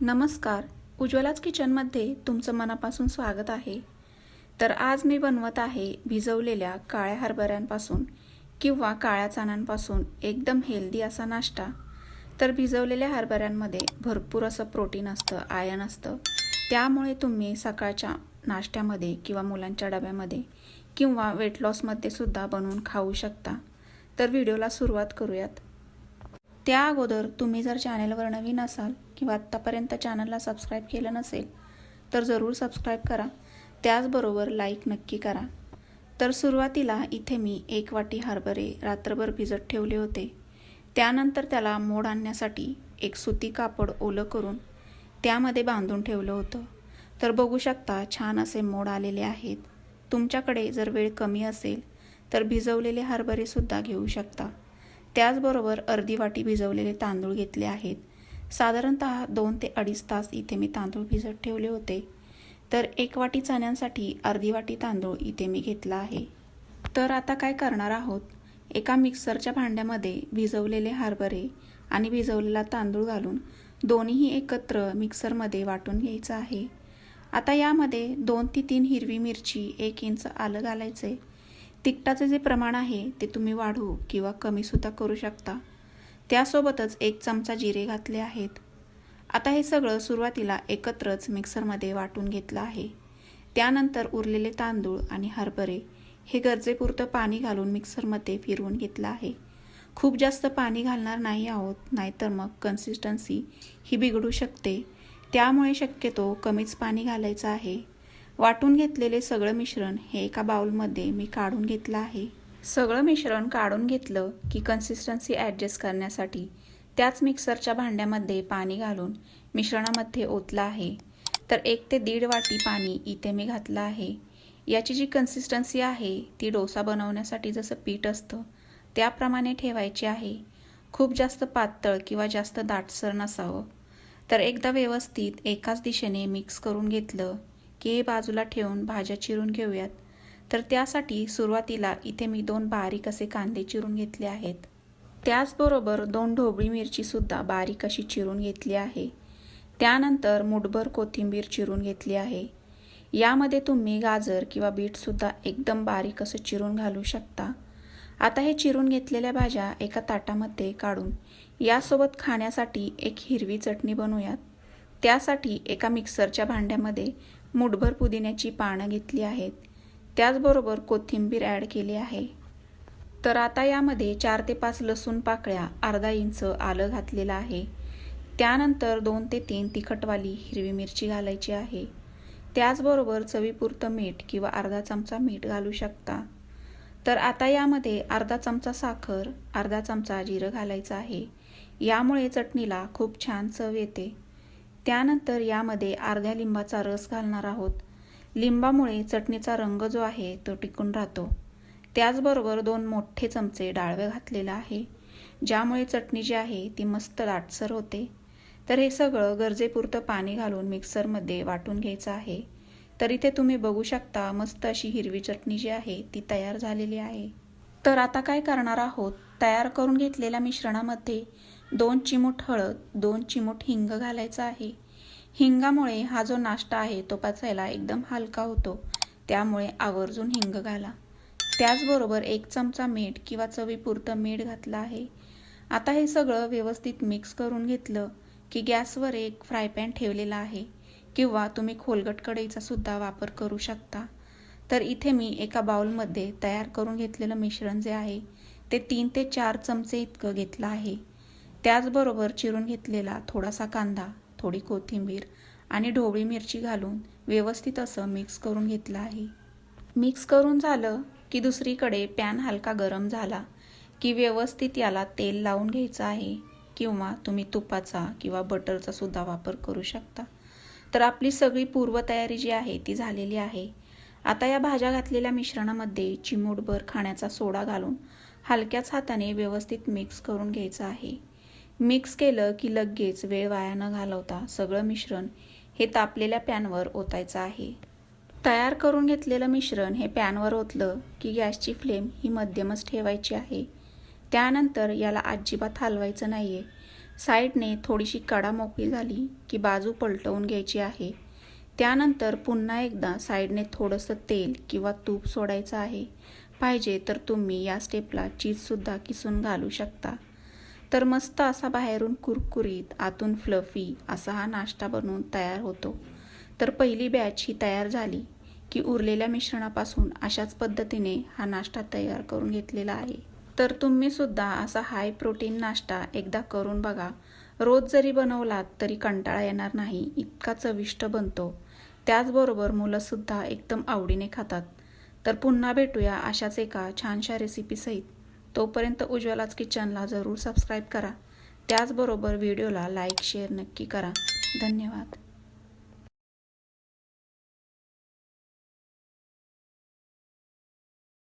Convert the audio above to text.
नमस्कार. उज्ज्वलाच किचनमध्ये तुमचं मनापासून स्वागत आहे. तर आज मी बनवत आहे भिजवलेल्या काळ्या हरभऱ्यांपासून किंवा काळ्या चण्यांपासून एकदम हेल्दी असा नाश्ता. तर भिजवलेल्या हरभऱ्यांमध्ये भरपूर असं प्रोटीन असतं आयन असतं. त्यामुळे तुम्ही सकाळच्या नाश्त्यामध्ये किंवा मुलांच्या डब्यामध्ये किंवा वेट लॉसमध्ये सुद्धा बनवून खाऊ शकता. तर व्हिडिओला सुरुवात करूयात. त्या अगोदर तुम्ही जर चॅनलवर नवीन असाल किंवा आत्तापर्यंत चॅनलला सबस्क्राईब केलं नसेल तर जरूर सबस्क्राईब करा. त्याचबरोबर लाईक नक्की करा. तर सुरुवातीला इथे मी एक वाटी हरभरे रात्रभर भिजत ठेवले होते. त्यानंतर त्याला मोड आणण्यासाठी एक सुती कापड ओलं करून त्यामध्ये बांधून ठेवलं होतं. तर बघू शकता छान असे मोड आलेले आहेत. तुमच्याकडे जर वेळ कमी असेल तर भिजवलेले हरभरेसुद्धा घेऊ शकता. त्याचबरोबर अर्धी वाटी भिजवलेले तांदूळ घेतले आहेत. साधारणत दोन ते अडीच तास इथे मी तांदूळ भिजत ठेवले होते. तर एक वाटी चण्यांसाठी अर्धी वाटी तांदूळ इथे मी घेतला आहे. तर आता काय करणार आहोत? एका मिक्सरच्या भांड्यामध्ये भिजवलेले हरभरे आणि भिजवलेला तांदूळ घालून दोन्हीही एकत्र मिक्सरमध्ये वाटून घ्यायचं आहे. आता यामध्ये दोन ते तीन हिरवी मिरची एक इंच आलं आलायचे तिखटाचं जे प्रमाण आहे ते तुम्ही वाढवू किंवा कमीसुद्धा करू शकता. त्यासोबतच एक चमचा जिरे घातले आहेत. आता हे सगळं सुरुवातीला एकत्रच मिक्सरमध्ये वाटून घेतलं आहे. त्यानंतर उरलेले तांदूळ आणि हरभरे हे गरजेपुरतं पाणी घालून मिक्सरमध्ये फिरवून घेतलं आहे. खूप जास्त पाणी घालणार नाही आहोत नाहीतर मग कन्सिस्टन्सी ही बिघडू शकते. त्यामुळे शक्यतो कमीच पाणी घालायचं आहे. वाटून घेतलेले सगळं मिश्रण हे एका बाउलमध्ये मी काढून घेतलं आहे. सगळं मिश्रण काढून घेतलं की कन्सिस्टन्सी ॲडजस्ट करण्यासाठी त्याच मिक्सरच्या भांड्यामध्ये पाणी घालून मिश्रणामध्ये ओतलं आहे. तर एक ते दीड वाटी पाणी इथे मी घातलं आहे. याची जी कन्सिस्टन्सी आहे ती डोसा बनवण्यासाठी जसं पीठ असतं त्याप्रमाणे ठेवायची आहे. खूप जास्त पातळ किंवा जास्त दाटसर नसावं. तर एकदा व्यवस्थित एकाच दिशेने मिक्स करून घेतलं की हे बाजूला ठेवून भाज्या चिरून घेऊयात. तर त्यासाठी सुरुवातीला इथे मी दोन बारीक असे कांदे चिरून घेतले आहेत. त्याचबरोबर दोन ढोबळी मिरचीसुद्धा बारीक अशी चिरून घेतली आहे. त्यानंतर मुठभर कोथिंबीर चिरून घेतली आहे. यामध्ये तुम्ही गाजर किंवा बीटसुद्धा एकदम बारीक असं चिरून घालू शकता. आता हे चिरून घेतलेल्या भाज्या एका ताटामध्ये काढून यासोबत खाण्यासाठी एक हिरवी चटणी बनवूयात. त्यासाठी एका मिक्सरच्या भांड्यामध्ये मुठभर पुदिन्याची पानं घेतली आहेत. त्याचबरोबर कोथिंबीर ॲड केली आहे. तर आता यामध्ये चार ते पाच लसूण पाकळ्या अर्धा इंच आलं घातलेलं आहे. त्यानंतर दोन ते तीन तिखटवाली हिरवी मिरची घालायची आहे. त्याचबरोबर चवीपुरतं मीठ किंवा अर्धा चमचा मीठ घालू शकता. तर आता यामध्ये अर्धा चमचा साखर अर्धा चमचा जिरं घालायचं आहे. यामुळे चटणीला खूप छान चव येते. त्यानंतर यामध्ये अर्ध्या लिंबाचा रस घालणार आहोत. लिंबामुळे चटणीचा रंग जो आहे तो टिकून राहतो. त्याचबरोबर दोन मोठे चमचे डाळवे घातलेलं आहे ज्यामुळे चटणी जी आहे ती मस्त दाटसर होते. तर हे सगळं गरजेपुरतं पाणी घालून मिक्सरमध्ये वाटून घ्यायचं आहे. तर इथे तुम्ही बघू शकता मस्त अशी हिरवी चटणी जी आहे ती तयार झालेली आहे. तर आता काय करणार आहोत? तयार करून घेतलेल्या मिश्रणामध्ये दोन चिमूट हळद दोन चिमूट हिंग घालायचं आहे. हिंगामुळे हा जो नाश्ता आहे तो पचायला एकदम हलका होतो. त्यामुळे आवर्जून हिंग घाला. त्याचबरोबर एक चमचा मीठ किंवा चवीपुरतं मीठ घातलं आहे. आता हे सगळं व्यवस्थित मिक्स करून घेतलं की गॅसवर एक फ्राय पॅन ठेवलेला आहे किंवा तुम्ही खोलगट कढईचा सुद्धा वापर करू शकता. तर इथे मी एका बाउलमध्ये तयार करून घेतलेलं मिश्रण जे आहे ते तीन ते चार चमचे इतकं घेतलं आहे. त्याचबरोबर चिरून घेतलेला थोडासा कांदा. थोडी कोथिंबीर आणि ढोबळी मिरची घालून व्यवस्थित असं मिक्स करून घेतलं आहे. मिक्स करून झालं की दुसरीकडे पॅन हलका गरम झाला की व्यवस्थित याला तेल लावून घ्यायचं आहे किंवा तुम्ही तुपाचा किंवा बटरचा सुद्धा वापर करू शकता. तर आपली सगळी पूर्वतयारी जी आहे ती झालेली आहे. आता या भाज्या घातलेल्या मिश्रणामध्ये चिमूटभर खाण्याचा सोडा घालून हलक्याच हाताने व्यवस्थित मिक्स करून घ्यायचं आहे. मिक्स केलं की लगेच वेळ वाया न घालवता सगळं मिश्रण हे तापलेल्या पॅनवर ओतायचं आहे. तयार करून घेतलेलं मिश्रण हे पॅनवर ओतलं की गॅसची फ्लेम ही मध्यमच ठेवायची आहे. त्यानंतर याला अजिबात हलवायचं नाही आहे साईडने थोडीशी कडा मोकळी झाली की बाजू पलटवून घ्यायची आहे. त्यानंतर पुन्हा एकदा साईडने थोडंसं तेल किंवा तूप सोडायचं आहे. पाहिजे तर तुम्ही या स्टेपला चीजसुद्धा किसून घालू शकता. तर मस्त असा बाहेरून कुरकुरीत आतून फ्लफी असा हा नाश्ता बनवून तयार होतो. तर पहिली बॅच ही तयार झाली की उरलेल्या मिश्रणापासून अशाच पद्धतीने हा नाश्ता तयार करून घेतलेला आहे. तर तुम्ही सुद्धा असा हाय प्रोटीन नाश्ता एकदा करून बघा. रोज जरी बनवलात तरी कंटाळा येणार नाही इतका चविष्ट बनतो. त्याचबरोबर मुलंसुद्धा एकदम आवडीने खातात. तर पुन्हा भेटूया अशाच एका छानशा रेसिपीसहित तोपर्यंत उज्ज्वलाच किचनला जरूर सबस्क्राईब करा. त्याचबरोबर व्हिडिओला लाईक शेअर नक्की करा. धन्यवाद.